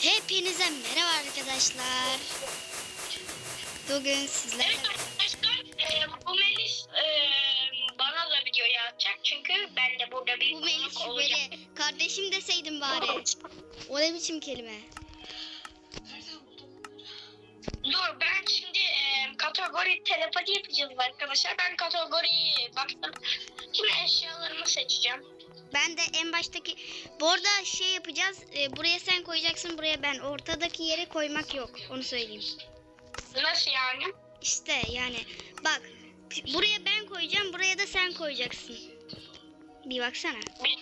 Hepinize merhaba arkadaşlar. Bugün sizlerle Evet arkadaşlar e, bu Melis e, bana da video yapacak çünkü ben de burada bir bu Melis konuk olacağım. böyle kardeşim deseydim bari. O ne biçim kelime? Dur ben şimdi e, kategori telepati yapacağız arkadaşlar. Ben kategoriyi baktım. Şimdi eşyalarımı seçeceğim. Ben de en baştaki bu arada şey yapacağız. e, buraya sen koyacaksın, buraya ben. Ortadaki yere koymak yok. Onu söyleyeyim. Nasıl yani? İşte yani bak buraya ben koyacağım, buraya da sen koyacaksın. Bir baksana. Bir,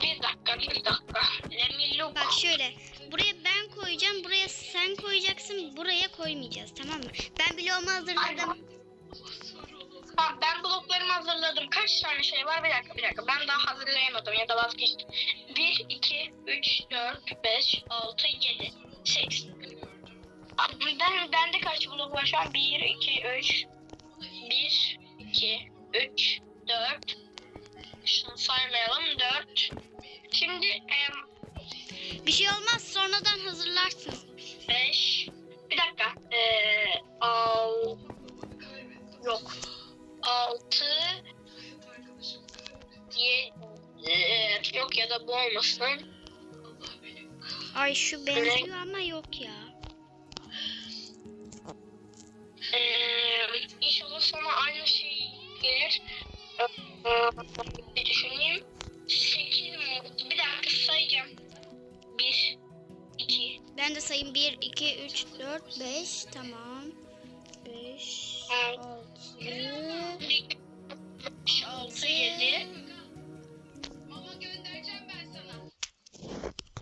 bir dakika bir dakika. Look. Bak şöyle. Buraya ben koyacağım, buraya sen koyacaksın, buraya koymayacağız tamam mı? Ben bloğumu hazırladım. Bak ben bloklarımı hazırladım. Kaç tane şey var? Bir dakika bir dakika. Ben daha hazırlayamadım ya da vazgeçtim. 1, 2, 3, 4, 5, 6, 7, 8. Ben, bende kaç blok var şu an? 1, 2, 3, 1, 2, 3, 4. Şunu saymayalım. 4. Şimdi em, Bir şey olmaz, sonradan hazırlarsın. 5. Bir dakika. Ee, al, yok. 6 Ye, yok ya da bu olmasın. Ay şu benziyor ama yok ya. Ee, inşallah sana aynı şey gelir. Ee, bir düşüneyim. 8 mi? Bir dakika sayacağım. 1 2 Ben de sayayım 1, 2, 3, 4, 5. Tamam. 5, 6, 6 7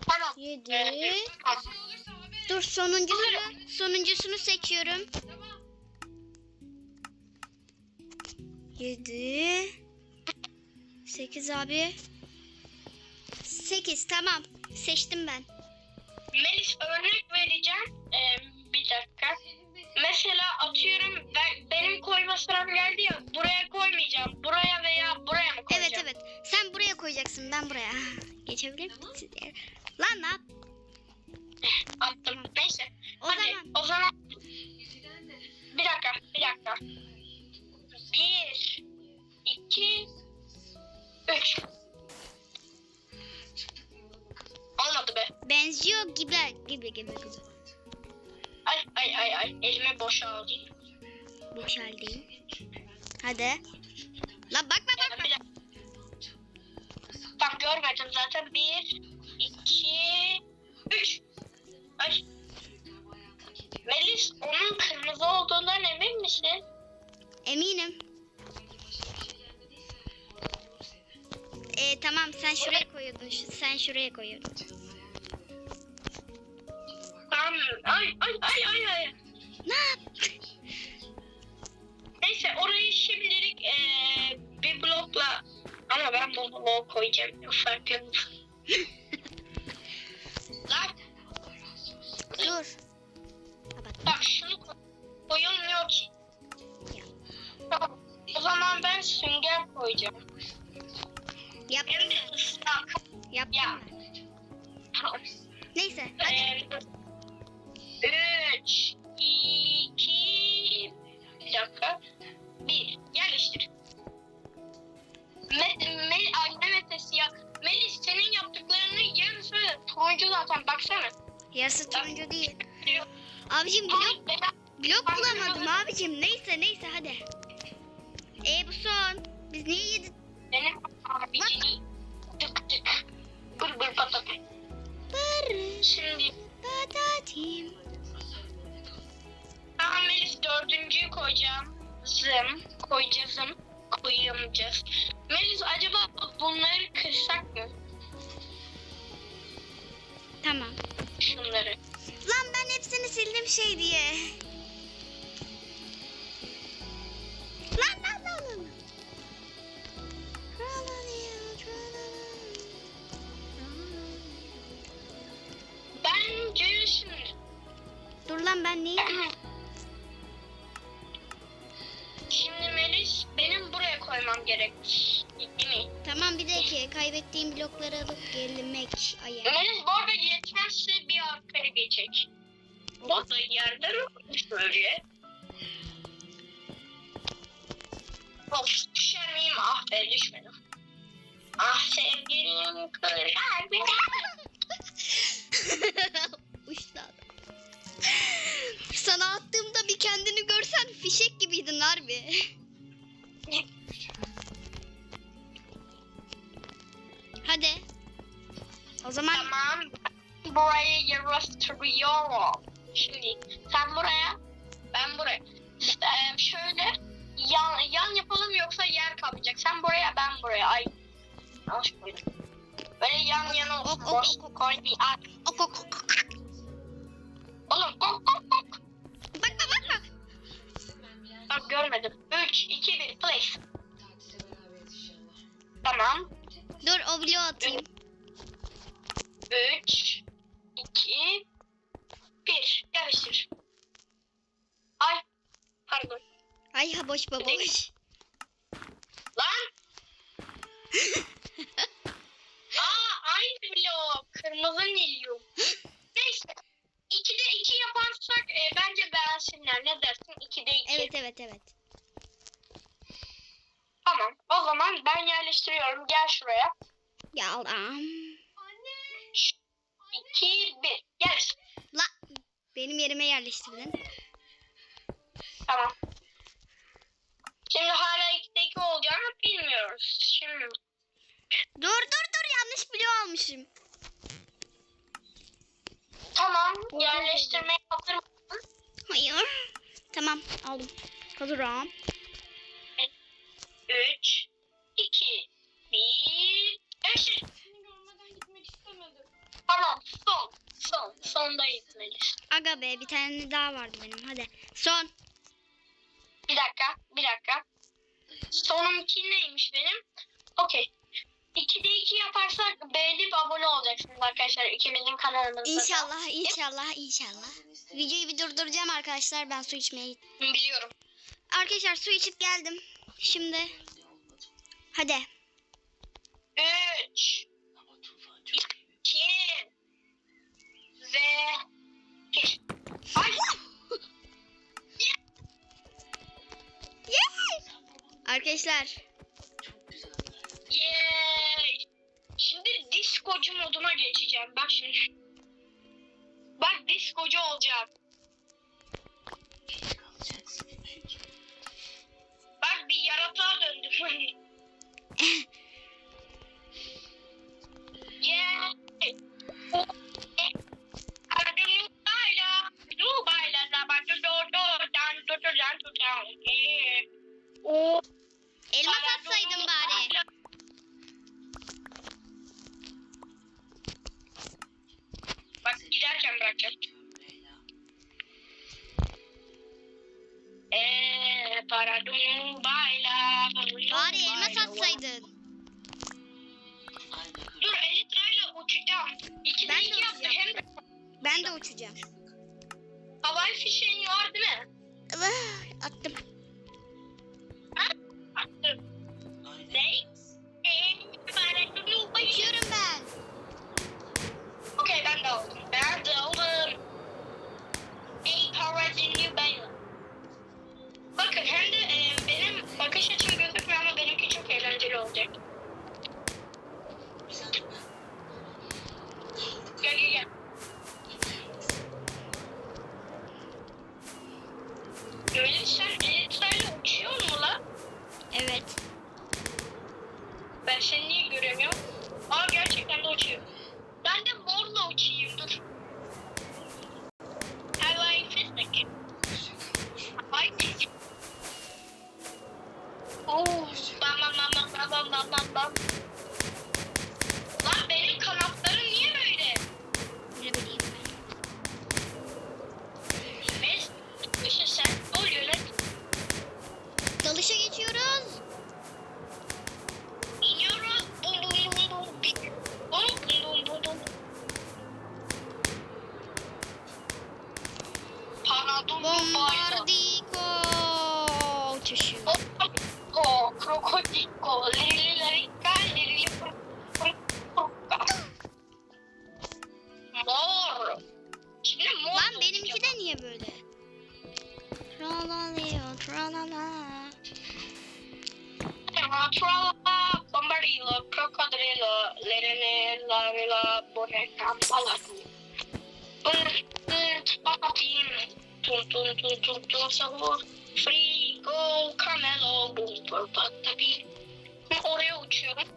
Tamam. 7. Ee, tamam. Dur sonuncusunu, sonuncusunu seçiyorum. 7 8 abi. 8 tamam. Seçtim ben. Melis örnek vereceğim. Ee. Mesela atıyorum ben, benim koyma sıram geldi ya buraya koymayacağım. Buraya veya buraya mı Evet koyacağım? evet. Sen buraya koyacaksın ben buraya. Geçebilir misin? Lan ne yap? Hadi. La bakma bakma. Bak görmedim zaten. Bir, iki, üç. Ay. Melis onun kırmızı olduğundan emin misin? Eminim. Ee, tamam sen şuraya koyuyordun. Sen şuraya koyuyordun. Tamam. Ay ay ay ay ay. Ne yap? Ama ben bloğu koyacağım. Farklı. Lan Dur. Bak şunu koy- koyulmuyor ki. O zaman ben sünger koyacağım. Yaptım Hem de ıslak. Yaptım Ya. Neyse hadi. Eee, Üç, iki, Turuncu değil. Abicim blok, ben- blok bulamadım abicim. Neyse neyse hadi. E bu son. Biz niye yedik? Benim abicini tık tık. Bır bır patat. Barış Şimdi patatim. tamam Melis dördüncüyü koyacağım. Zım koyacağızım. Koyamayacağız. Melis acaba bunları kırsak mı? Tamam. Şunları. Lan ben hepsini sildim şey diye. Lan lan lan lan. Bence şimdi. Dur lan ben neyi? Şimdi Melis benim buraya koymam gerek. Mi? Tamam bir dakika kaybettiğim blokları alıp gelmek ayı. Melis bu arada yetmezse bir artı geçecek. O da yerden okumuş böyle. Of düşer miyim? Ah be düşmedim. Ah sevgilim kırar beni. Uçtu adam. Sana attığımda bir kendini görsen fişek gibiydin harbi. Burayı yarıştırıyorum. Şimdi sen buraya, ben buraya. Ee, şöyle yan, yan yapalım yoksa yer kapacak. Sen buraya, ben buraya. Ay. Yanlış koydum. Böyle yan yana olsun. Ok, ok, Boş ok, ok. koy bir at. Oğlum kok kok kok. Bakma bakma. Bak görmedim. 3, 2, 1, place. Tamam. Dur o bloğu atayım. 3, 2, 1. Yarıştır. Ay. Pardon. Ay ha boş baboş. Lan! Aa aynı blok. Kırmızı Nilüf. Neyse. 2'de 2 yaparsak e, bence beğensinler. Ne dersin? 2'de 2. Evet evet evet. Tamam. O zaman ben yerleştiriyorum. Gel şuraya. Geldim. 2, 1. Gel. La benim yerime yerleştirdin. Tamam. Şimdi hala 2'de 2 olacağını bilmiyoruz. Şimdi Dur dur dur yanlış bloğu almışım. tamam. Yerleştirmeye hazır mısın? Hayır. Tamam aldım. Hazırım. 3, Son. Sonda gitmeliyiz. Aga be bir tane daha vardı benim. Hadi. Son. Bir dakika. Bir dakika. Sonunki neymiş benim? Okey. 2'de 2 yaparsak beğenip abone olacaksınız arkadaşlar ikimizin kanalımızda. da. İnşallah inşallah inşallah. Videoyu bir durduracağım arkadaşlar. Ben su içmeye gittim. Biliyorum. Arkadaşlar su içip geldim. Şimdi. Hadi. 3 ve 1 Ay! Arkadaşlar. Yay! Şimdi diskocu moduna geçeceğim. Bak şimdi. Bak diskocu olacağım. Bak bir yaratığa döndüm. Yay! Du dan. Eh. Oh. Elma satsaydın bari. Bak giderken bırakacağım. Eee para dum bayla. Bari elma satsaydın. Dur elitrayla uçacağım. İki Ben iki yaptı. Hem de Ben de uçacağım. Öyle sen elitrayla uçuyor mu lan? Evet. Ben seni niye göremiyorum? Aa gerçekten de uçuyor. Ben de morla uçayım dur. Fişek. Havai fişek. Oo, bam bam bam bam bam bam bam Bombarilo, Crocodilo, Lerene, Lavila, Boneca, Palatine. Papatin, Tun Tun Tun Tun Tun Sahur, Frigo, Camelo, Bumper, Patapi. Oraya uçuyorum.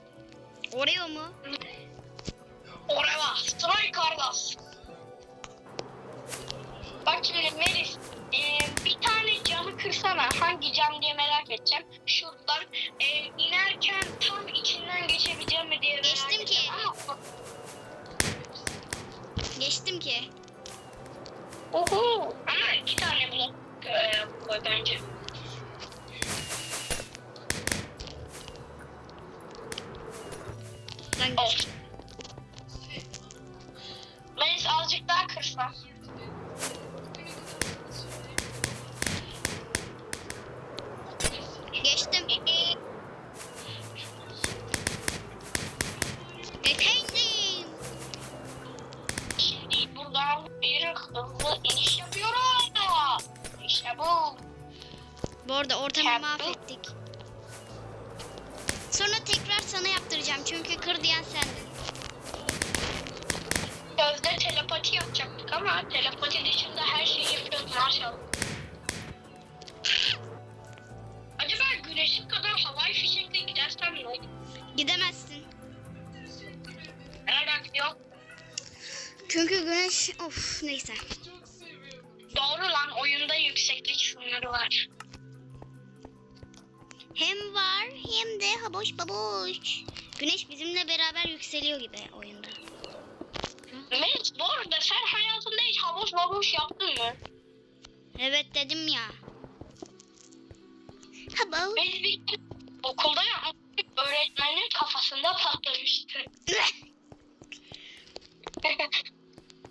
Oreo mu? Oraya Stray Carlos. Bak şimdi Melis, e, bir tane camı kırsana. Hangi cam diye merak edeceğim. Şuradan e, inerken tam içinden geçebileceğim mi diye Geçtim ki. Ama Geçtim ki. Oho. Ama iki tane blok e, koy bence. Lan Of. Melis azıcık daha kırsa. Ama telepati dışında her şeyi yapıyoruz maşallah. Acaba güneşin kadar havai fişekle gidersem ne olur? Gidemezsin. Herhalde yok. Çünkü güneş of neyse. Doğru lan oyunda yükseklik şunları var. Hem var hem de haboş baboş. Güneş bizimle beraber yükseliyor gibi oyunda. Melis bu arada sen hayatında hiç havuz babuş yaptın mı? Evet dedim ya. Haboş. Biz bir okulda yapmıştık öğretmenin kafasında patlamıştı.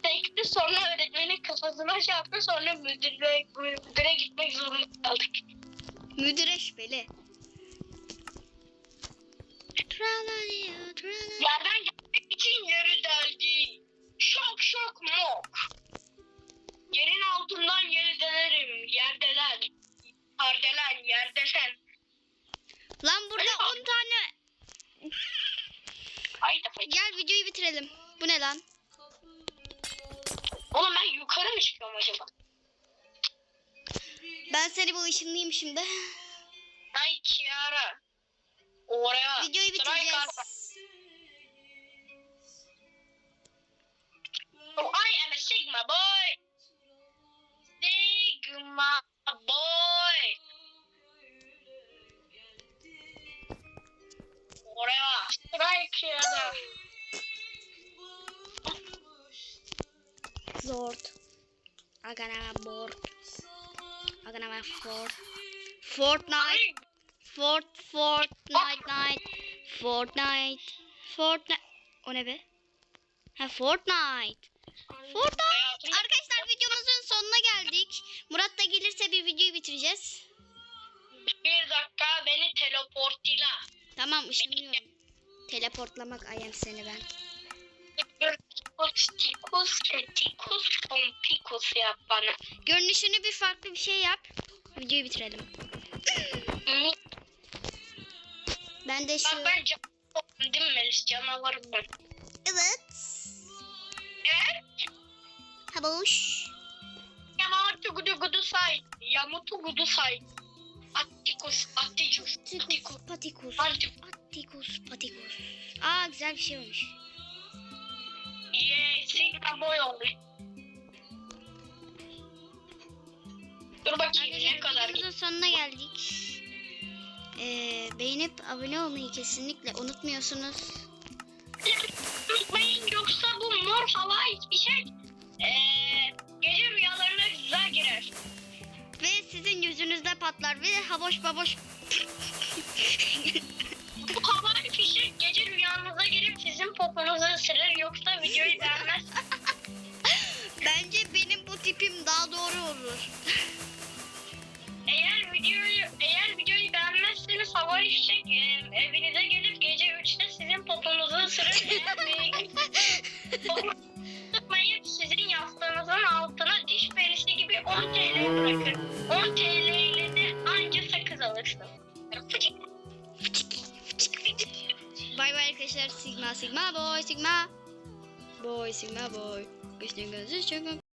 Tekti sonra öğretmenin kafasına çarptı sonra müdüre, müdüre gitmek zorunda kaldık. Müdüre şüpheli. Tralalıyor, Şok mok. Yerin altından yeri delerim. Yerdeler. Kardeler yerdesen. Lan burada 10 tane. Haydi fayda. Gel videoyu bitirelim. Bu ne lan? Oğlum ben yukarı mı çıkıyorum acaba? Ben seni bu ışınlayayım şimdi. Ay Kiara. Oraya. Videoyu bitireceğiz. Oh, I am a Sigma boy. Sigma boy. Oraya. Try Kiara. Zord. Agana board. Agana fort. Fortnite. Ay, Fort Fortnite night. Fortnite. Fortnite. O ne be? Ha Fortnite. Hayatım- Arkadaşlar videomuzun sonuna geldik. Murat da gelirse bir videoyu bitireceğiz. Bir dakika beni teleportila. Tamam ışınlıyorum. Teleportlamak ayem seni ben. Tikus, tikus, pompikus yap bana. Görünüşünü bir farklı bir şey yap. Videoyu bitirelim. Ben de şu... Bak ben canavarım değil mi Melis? Canavarım ben. Evet. Haboş. Yamato gudu gudu say. Yamato gudu say. Attikus, attikus, attikus, Tikus, patikus. attikus. Patikus. Aa güzel bir şey olmuş. Yeah, Sigma boy oldu. Dur bakayım ne kadar videomuzun sonuna geldik. Ee, beğenip abone olmayı kesinlikle unutmuyorsunuz. Unutmayın yoksa bu mor havai fişek eee gece rüyalarına güzel girer. Ve sizin yüzünüzde patlar ve haboş baboş. Bu havai fişek gece rüyanıza girip sizin poponuzu ısırır yoksa videoyu beğenmez. Bence benim bu tipim daha doğru olur. Eğer videoyu eğer videoyu beğenmezseniz havai fişek eee, evinize gelip gece 3'te sizin poponuzu ısırır. 10 TL bırakır. 10 TL ile de arkadaşlar. Fıcık. Bay bay arkadaşlar. Sigma Sigma boy Sigma. Boy Sigma boy. Güçlü gözü çok